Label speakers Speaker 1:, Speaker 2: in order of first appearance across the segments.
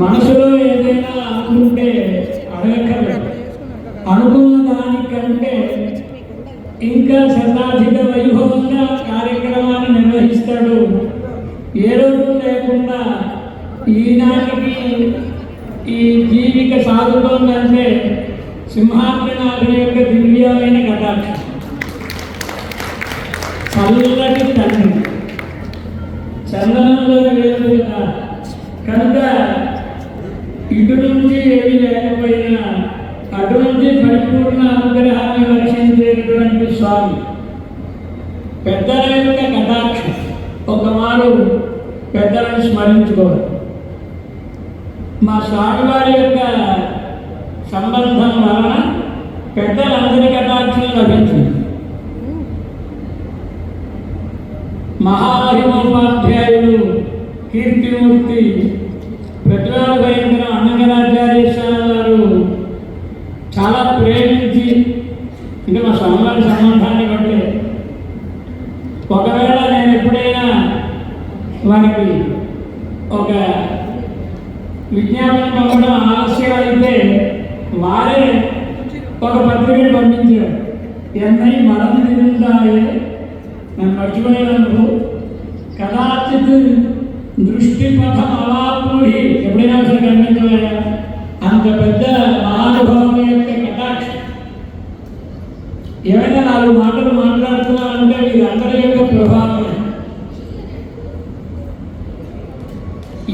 Speaker 1: మనసులో ఏదైనా అనుకుంటే అడగక్కర్లేదు. అనుకున్న దానికంటే ఇంకా శతాధిక వైభవంగా కార్యక్రమాన్ని నిర్వహిస్తాడు. ఏ రోజు లేకుండా ఈనాటికి ఈ జీవిక సాగుతోందంటే సింహాద్రినాథుని యొక్క దివ్యమైన కటాక్షం చల్లటి తండ్రి చందనంలో వేరు కదా కనుక ఇటు నుంచి ఏమి లేకపోయినా అటు నుంచి పరిపూర్ణ అనుగ్రహాన్ని రక్షించేటటువంటి స్వామి పెద్దల యొక్క కటాక్షం. ఒక మారు పెద్దలను స్మరించుకోవాలి. మా స్వామివారి యొక్క సంబంధం వలన పెద్దలందరి కటాక్షం లభించింది. మహామహిమోపాధ్యాయులు కీర్తిమూర్తి ప్రతివాద భయంకర అన్నగరాచార్య స్వామి వారు చాలా ప్రేమించి అంటే మా స్వామివారి సంబంధాన్ని బట్టి ఒకవేళ నేను ఎప్పుడైనా కాబట్టి ఒక విజ్ఞాపన పంపడం ఆలస్యం అయితే వారే ఒక పత్రికను పంపించారు. ఎన్నై మరం నిరుందాయే నన్ను మర్చిపోయినందుకు కదాచిత్ దృష్టి పథం అవాపుడి ఎప్పుడైనా సరే కనిపించలేదా అంత పెద్ద మహానుభావుని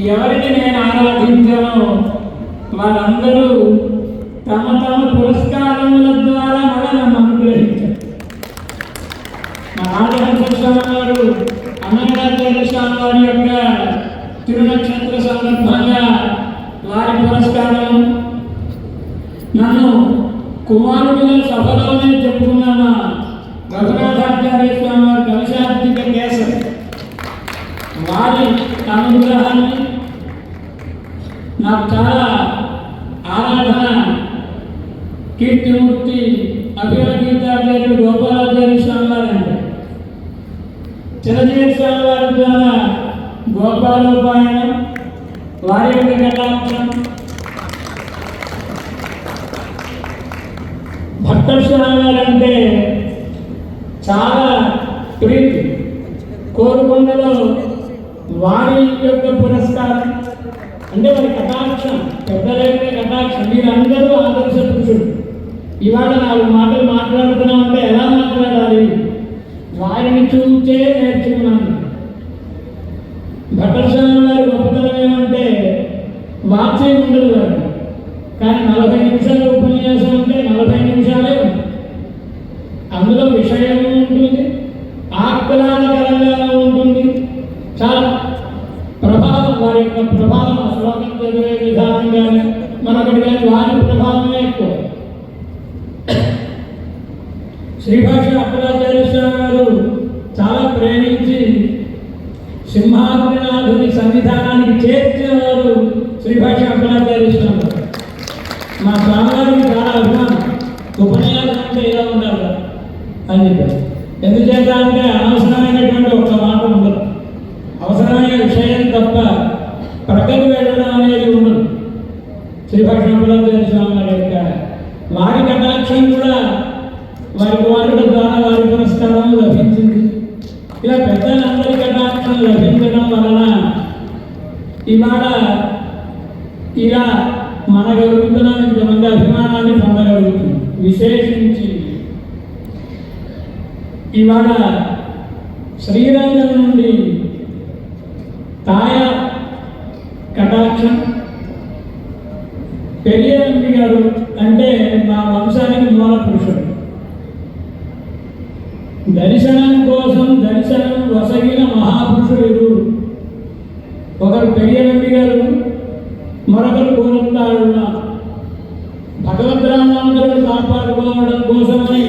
Speaker 1: ఎవరిని నేను ఆరాధించానో వారందరూ తమ తమ పురస్కారముల ద్వారా మళ్ళీ నన్ను అనుగ్రహించారు. మా రాజహంస స్వామి వారు అన్నగాచార్య స్వామి వారి యొక్క తిరునక్షత్ర సందర్భంగా వారి పురస్కారం నన్ను కుమారుడిగా సభలోనే చెప్పుకున్నాను రఘునాథాచార్య స్వామి వారి కలశాబ్దిక కేసరి వారి అనుగ్రహాన్ని నాకు చాలా ఆరాధన కీర్తిమూర్తి అభివగీతాచార్యుడు గోపాలాచార్య స్వామి వారు చిరంజీవి స్వామి వారి ద్వారా గోపాలోపాయనం వారి యొక్క కళాంతరం భక్త స్వామి వారు అంటే చాలా ప్రీతి. కోరుకొండలో వారి యొక్క పురస్కారం. అంటే వారి కటాక్షం పెద్దల కటాక్షం. మీరందరూ ఆదర్శ పురుషుడు ఇవాళ నాలుగు మాటలు మాట్లాడుతున్నాం అంటే ఎలా మాట్లాడాలి? వారిని చూచే నేర్చుకున్నాను. భట్టస్వామి గారి గొప్పతనం ఏమంటే వాక్యం ఉండదు వారు. కానీ నలభై నిమిషాల ఉపన్యాసం అంటే నలభై నిమిషాలే ఉంది. అందులో విషయం ఉంటుంది ఆహ్లాదకరంగా సింహాద్రినాథుని సన్నిధానానికి చేర్చిన వారు శ్రీభాష అప్పలాచార్య స్వామి మా స్వామివారికి చాలా అభిమానం. ఉపన్యాసం అంటే ఇలా ఉండాలి అని చెప్పారు. ఎందుచేత అంటే అనవసరమైనటువంటి ఒక్క మాట ఉండదు. అవసరమైన విషయం తప్ప ప్రక్కకు వెళ్ళడం అనేది ఉండదు. శ్రీభాష శ్రీభక్షణపురాచార్య స్వామి వారి యొక్క వారి కటాక్షం కూడా వారి కుమారుడు ద్వారా వారి పురస్కారం లభించింది. ఇలా పెద్దలందరి కటాక్షం లభించడం వలన ఇవాళ ఇలా మనగలుగుతున్న ఇంతమంది అభిమానాన్ని పొందగలుగుతుంది. విశేషించి ఇవాళ శ్రీరంగం నుండి తాయ కటాక్షం పెరియనంది గారు అంటే మా వంశానికి మూల పురుషుడు దర్శనం కోసం దర్శనం వసగిన మహాపురుషుడు ఇరువురు ఒకరు పెరియనంది గారు మరొకరు కోరుతాడు భగవద్రామాంతరుడు కాపాడుకోవడం కోసమని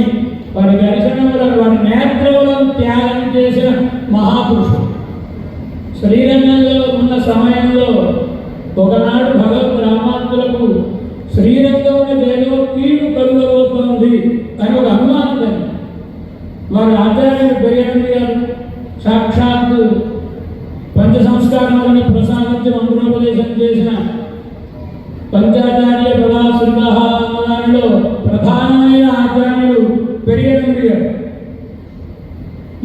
Speaker 1: వారి దర్శనములను వారి నేత్రములను త్యాగం చేసిన మహాపురుషుడు శ్రీరంగంలో ఉన్న సమయంలో ఒకనాడు భగవద్ రామాంతులకు శ్రీరంగంలో దేనిలో కీడు కలుగబోతోంది అని ఒక అనుమానం కలిగింది. వారి ఆచార్యుడు బెయ్యండి గారు? సాక్షాత్తు పంచ సంస్కారాలను ప్రసాదించి మంత్రోపదేశం చేసిన పంచాచార్య ప్రదాశృత దానిలో ప్రధానమైన ఆచార్యుడు పెరిగినండి గారు?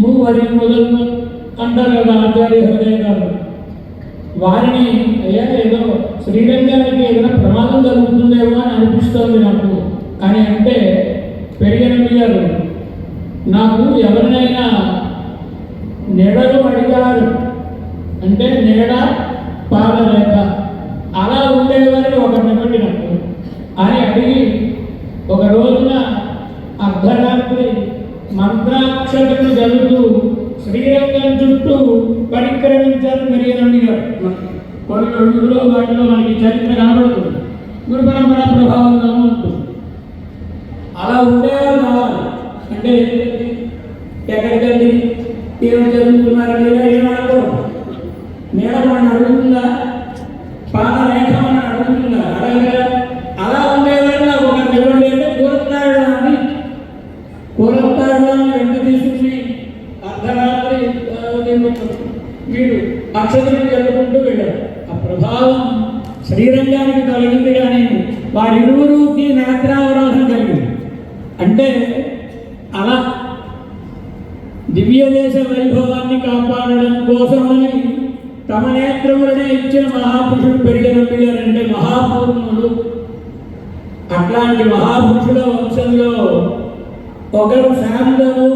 Speaker 1: మూవరి మొదలు అంటారు కదా ఆచార్య హృదయ గారు వారిని అయ్యా ఏదో శ్రీరంగానికి ఏదైనా ప్రమాదం జరుగుతుందేమో అని అనిపిస్తోంది నాకు. కానీ అంటే పెరిగిన గారు నాకు ఎవరినైనా నెడలు అడిగారు. అంటే నీడ పాడలేక అలా ఉండేవారిని ఒకరిని నిమిటి నాకు అని అడిగి ఒక శ్రీరంగం చుట్టూ పరిక్రమించారు మెరియనండి గారు కొన్ని రోజుల్లో వాటిలో మనకి చరిత్ర కనబడుతుంది. గురు పరంపర ప్రభావంలో ఉంటుంది? అలా ఉండేవారు కావాలి అంటే ఎక్కడికండి? ఏం చదువుతున్నారు లేదా ఏం అడగకూడదు నేల అడుగుతుందా పాత రేఖ మనం అడుగుతుందా అడగగా అలా ఉండేవారు నాకు ఒక నిలబడి అంటే కూరతాడు అని కూరతాడు అని వెంట తీసుకుని అర్ధరాత్రి ఆ, నేను వీడు అక్షతలు జరుపుకుంటూ వెళ్ళారు ఆ ప్రభావం శ్రీరంగానికి కలిగింది కానీ గురువుకి నేత్రావరోహం కలిగింది. అంటే అలా దివ్య దేశ వైభవాన్ని కాపాడడం కోసమని తమ నేత్రములనే ఇచ్చిన మహాపురుషుడు పెరిగినట్టుగారంటే మహాపూర్ణుడు అట్లాంటి మహాపురుషుల వంశంలో ఒకరు శాంతము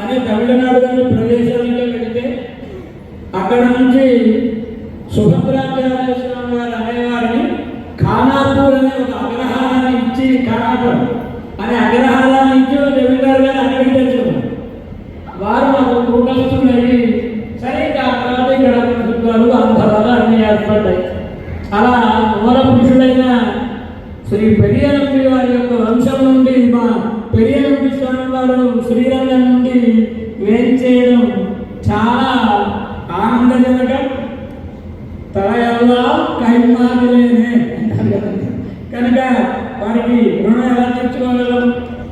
Speaker 1: అనే తమిళనాడు అనే ప్రదేశానికి వెళితే అక్కడ నుంచి సుభద్రాచార్య స్వామి వారు అనేవారిని ఖానాపూర్ అనే ఒక అగ్రహారాన్ని ఇచ్చి ఖానాపూర్ అనే అగ్రహారాన్ని ఇచ్చి ఒక గారు అక్కడికి తెచ్చుకున్నారు వారు మాకు కూటస్థులు అయ్యి సరే ఇంకా తర్వాత ఇక్కడ శుద్ధాలు అంతరాలు అన్ని ఏర్పడ్డాయి. అలా మూల పురుషుడైన శ్రీ పెరియనంపి వారి యొక్క వంశం నుండి మా పెరియనంపి స్వామి వారు శ్రీరంగం నుండి వేరు చేయడం చాలా ఆనందజనకం ఎలా కైమాదిలేనే అంటారు కదండి. కనుక వారికి రుణం ఎలా తీర్చుకోగలరు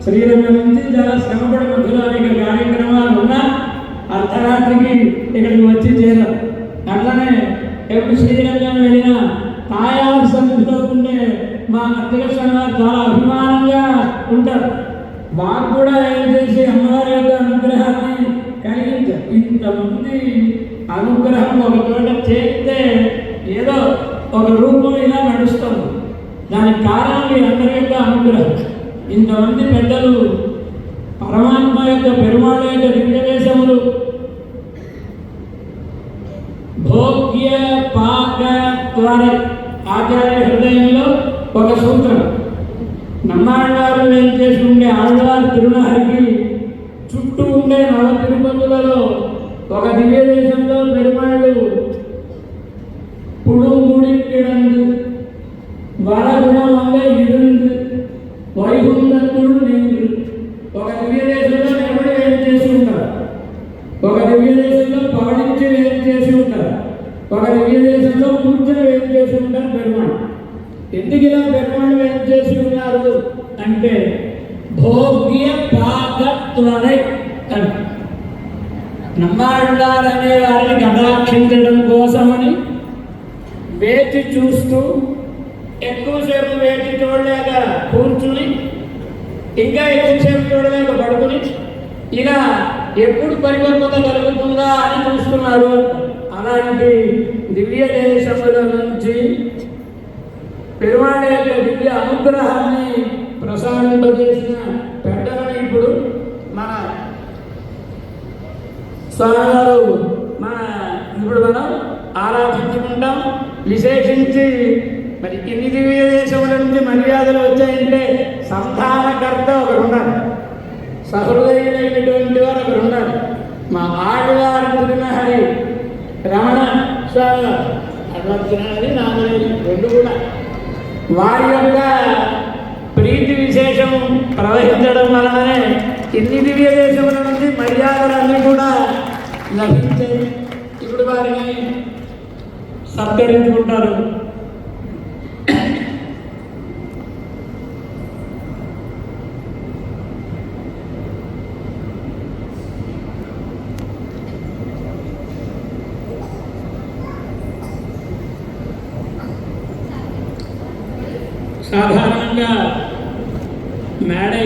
Speaker 1: శ్రీరంగం నుంచి చాలా శ్రమపడి మధ్యలో అనేక కార్యక్రమాలు ఉన్నా అర్ధరాత్రికి ఇక్కడికి వచ్చి చేరాం అట్లనే ఎప్పుడు శ్రీరంగం వెళ్ళినా తాయారు సన్నిధిలో ఉండే మా అత్తగ చాలా అభిమానంగా ఉంటారు. వారు కూడా ఏం చేసి అమ్మవారి యొక్క అనుగ్రహాన్ని కలిగించారు. ఇంతమంది అనుగ్రహం ఒక చోట చేస్తే ఏదో ఒక రూపం ఇలా నడుస్తాము. దానికి కారణం మీరందరి యొక్క అనుగ్రహం. ఇంతమంది పెద్దలు పరమాత్మ యొక్క పెరుమాళ యొక్క దివ్యదేశములు భోగ్య పాక త్వర ఆచార్య హృదయంలో ఒక సూత్రం. నమ్మాళ్ళవారు ఏం చేసి ఉండే ఆళ్వారు తిరునహరికి చుట్టూ ఉండే నవ తిరుపతులలో ఒక దివ్య దేశంలో పెరుమాళ్ళు పుడుముడి కిడందు వరగుణమంగా ఇరుందు వైకుంఠతుడు నేను ఒక దివ్య దేశంలో నిలబడి వేరు చేసి ఉంటారు ఒక దివ్య దేశంలో పవడించి వేరు చేసి ఉంటారు ఒక దివ్య దేశంలో కూర్చొని వేరు చేసి ఉంటారు పెరుమాళ్ ఎందుకు ఇలా బ్రహ్మాండం ఏం చేసి ఉన్నారు అంటే భోగ్య పాక త్వరై అని వారిని కటాక్షించడం కోసమని వేచి చూస్తూ ఎక్కువసేపు వేచి చూడలేక కూర్చుని ఇంకా ఎక్కువసేపు చూడలేక పడుకుని ఇలా ఎప్పుడు పరిపక్వత కలుగుతుందా అని చూస్తున్నారు. అలాంటి దివ్య దేశముల నుంచి పెరుమాళ యొక్క దివ్య అనుగ్రహాన్ని ప్రసాదింపజేసిన పెద్దలని ఇప్పుడు మన స్వామివారు మన ఇప్పుడు మనం ఆరాధించుకుంటాం విశేషించి మరి ఎన్ని దివ్య దేశముల నుంచి మర్యాదలు వచ్చాయంటే సంధానకర్త ఒకరు ఉన్నారు. సహృదయులైనటువంటి వారు ఒకరు ఉన్నారు. మా ఆడవారి తిరుమహరి రమణ స్వామి అడ్వర్తినది నాగలేదు రెండు కూడా. వారి యొక్క ప్రీతి విశేషం ప్రవహించడం వలననే ఇన్ని దివ్య దేశముల నుంచి మర్యాదలన్నీ కూడా లభించాయి ఇప్పుడు వారిని సత్కరించుకుంటారు. సాధారణంగా మేడ